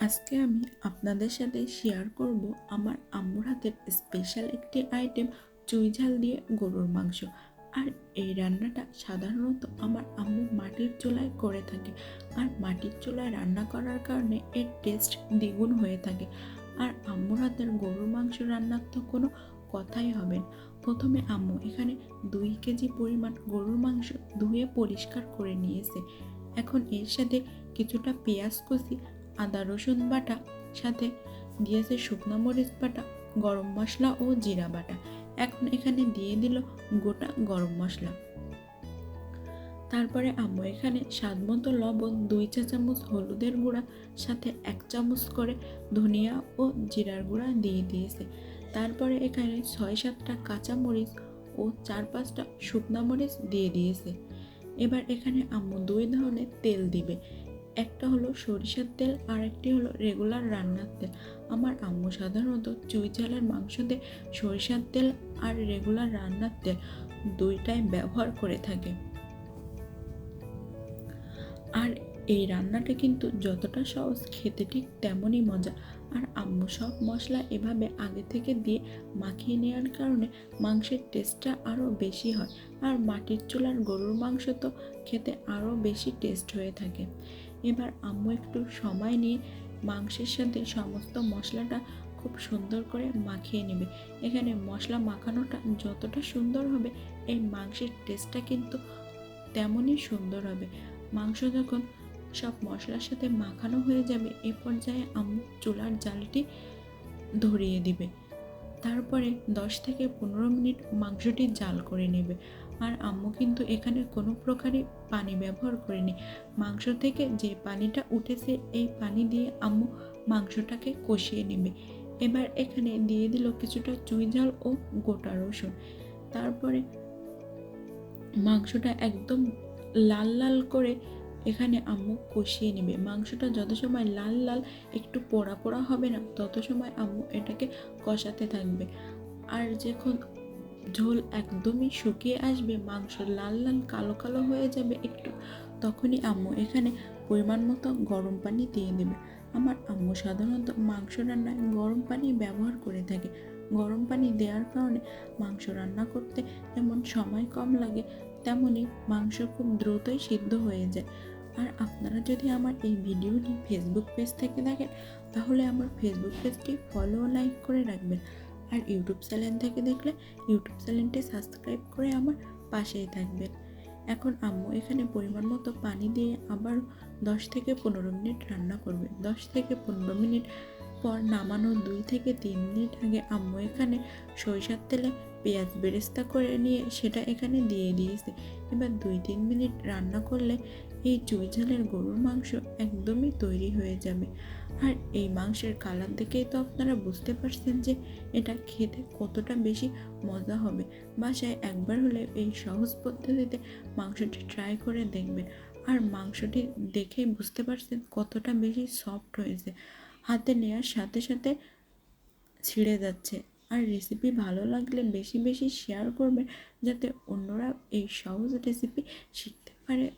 আজকে আমি আপনাদের সাথে শেয়ার করব আমার আম্মুর হাতের স্পেশাল একটি আইটেম চুই ঝাল দিয়ে গরুর মাংস। আর এই রান্নাটা সাধারণত আমার আম্মু মাটির চুলায় করে থাকে। আর মাটির চুলায় রান্না করার কারণে এর টেস্ট দ্বিগুণ হয়ে থাকে। আর আম্মুর হাতের গরুর মাংস রান্নার তো কোনো কথাই হবে না। প্রথমে আম্মু এখানে দুই কেজি পরিমাণ গরুর মাংস ধুয়ে পরিষ্কার করে নিয়েছে। এখন এর সাথে কিছুটা পেঁয়াজ কুচি আদা রসুন বাটা, সাথে দিয়েছে শুকনো মরিচ বাটা, গরম মশলা ও জিরা বাটা। এখন এখানে দিয়ে দিল গোটা গরম মশলা। তারপরে আম্মু এখানে স্বাদ মতো লবণ, দুই চা চামচ হলুদের গুঁড়া, সাথে এক চামচ করে ধনিয়া ও জিরার গুঁড়া দিয়ে দিয়েছে। তারপরে এখানে ছয় সাতটা কাঁচা মরিচ ও চার পাঁচটা শুকনা মরিচ দিয়ে দিয়েছে। এবার এখানে আম্মু দুই ধরনের তেল দিবে। একটা হলো সরিষার তেল আর একটি হলো রেগুলার রান্নার তেল। আমার আম্মু সাধারণত চুই ঝালের মাংসতে সরিষার তেল আর রেগুলার রান্নার তেল দুইটাই ব্যবহার করে থাকে। আর এই রান্নাটা কিন্তু যতটা সহজ খেতে ঠিক তেমনই মজা। আর আম্মু সব মশলা এভাবে আগে থেকে দিয়ে মাখিয়ে নেওয়ার কারণে মাংসের টেস্টটা আরও বেশি হয়। আর মাটির চুলার গরুর মাংস তো খেতে আরও বেশি টেস্ট হয়ে থাকে। এবার আম্মু একটু সময় নিয়ে মাংসের সাথে সমস্ত মশলাটা খুব সুন্দর করে মাখিয়ে নেবে। এখানে মশলা মাখানোটা যতটা সুন্দর হবে, এই মাংসের টেস্টটা কিন্তু তেমনই সুন্দর হবে। মাংস যখন সব মশলার সাথে মাখানো হয়ে যাবে, এ পর্যায়ে আম্মু চুলার জালটি ধরিয়ে দিবে। তারপরে দশ থেকে পনেরো মিনিট মাংসটি জাল করে নেবে। আর আম্মু কিন্তু এখানে কোনো প্রকারই পানি ব্যবহার করেনি। মাংস থেকে যে পানিটা উঠেছে, এই পানি দিয়ে আম্মু মাংসটাকে কষিয়ে নেবে। এবার এখানে দিয়ে দিল কিছুটা চুই ঝাল ও গোটা রসুন। তারপরে মাংসটা একদম লাল লাল করে এখানে আম্মু কষিয়ে নেবে। মাংসটা যত সময় লাল লাল, একটু পোড়া পোড়া হবে না, তত সময় আম্মু এটাকে কষাতে থাকবে। আর যখন ঝোল একদমই শুকিয়ে আসবে মাংস লাল লাল কালো কালো হয়ে যাবে একটু। তখনই আম্মু এখানে পরিমাণ মতো গরম পানি দিয়ে দেবে। আমার আম্মু সাধারণত মাংস রান্নায় গরম পানি ব্যবহার করে থাকে। গরম পানি দেওয়ার কারণে মাংস রান্না করতে যেমন সময় কম লাগে তেমনই মাংস খুব দ্রুতই সিদ্ধ হয়ে যায়। আর আপনারা যদি আমার এই ভিডিওটি ফেসবুক পেজ থেকে দেখেন, তাহলে আমার ফেসবুক পেজটি ফলো লাইক করে রাখবেন। আর ইউটিউব চ্যানেল থেকে দেখলে ইউটিউব চ্যানেলটি সাবস্ক্রাইব করে আমার পাশেই থাকবেন। এখন আম্মু এখানে পরিমাণ মতো পানি দিয়ে আবার দশ থেকে পনেরো মিনিট রান্না করবে। দশ থেকে পনেরো মিনিট পর নামানোর দুই থেকে তিন মিনিট আগে আম্মু এখানে সরিষার তেলে পেঁয়াজ বেরেস্তা করে নিয়ে সেটা এখানে দিয়ে দিয়েছে। এবার দুই তিন মিনিট রান্না করলে এই চুই ঝালের গরুর মাংস একদমই তৈরি হয়ে যাবে। আর এই মাংসের কালার দেখেই তো আপনারা বুঝতে পারছেন যে এটা খেতে কতটা বেশি মজা হবে। বাসায় একবার হলে এই সহজ পদ্ধতিতে মাংসটি ট্রাই করে দেখবেন। আর মাংসটি দেখেই বুঝতে পারছেন কতটা বেশি সফট হয়েছে। হাতে নেওয়ার সাথে সাথে ছিঁড়ে যাচ্ছে। আর রেসিপি ভালো লাগলে বেশি বেশি শেয়ার করবেন যাতে অন্যরা এই সহজ রেসিপি শিখতে পারে।